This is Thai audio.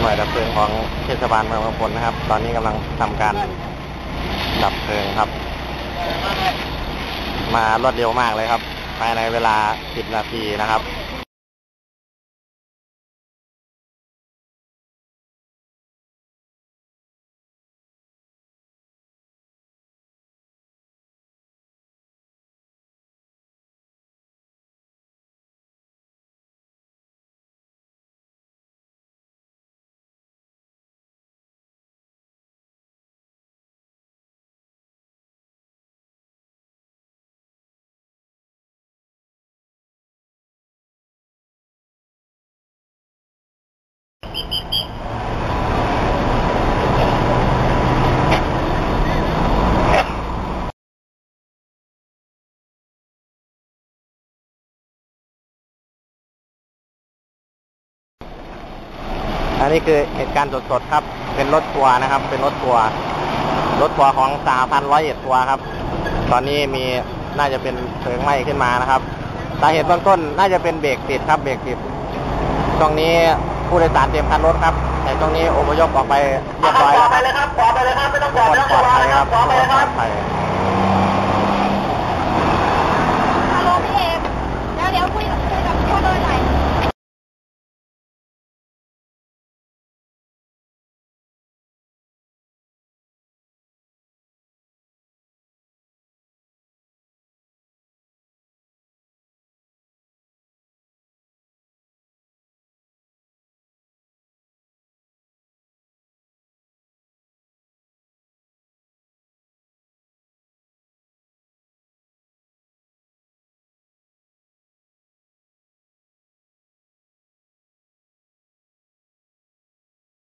หน่วยดับเพลิงของเทศบาลเมืองบางพลนะครับ ตอนนี้กำลังทำการดับเพลิงครับ มารวดเร็วมากเลยครับ ภายในเวลา 10 นาทีนะครับ อันนี้คือเหตุการณ์สดๆครับ เป็นรถทัวร์นะครับ เป็นรถทัวร์รถทัวร์ของสาพันร้อยเอ็ดทัวร์ครับ ตอนนี้มีน่าจะเป็นเพลิงไหม้ขึ้นมานะครับ สาเหตุเบื้องต้นน่าจะเป็นเบรกติดครับ เบรกติด ตรงนี้ผู้โดยสารเตรียมคันรถครับ แต่ตรงนี้อพยพออกไปเรียบร้อยแล้วครับ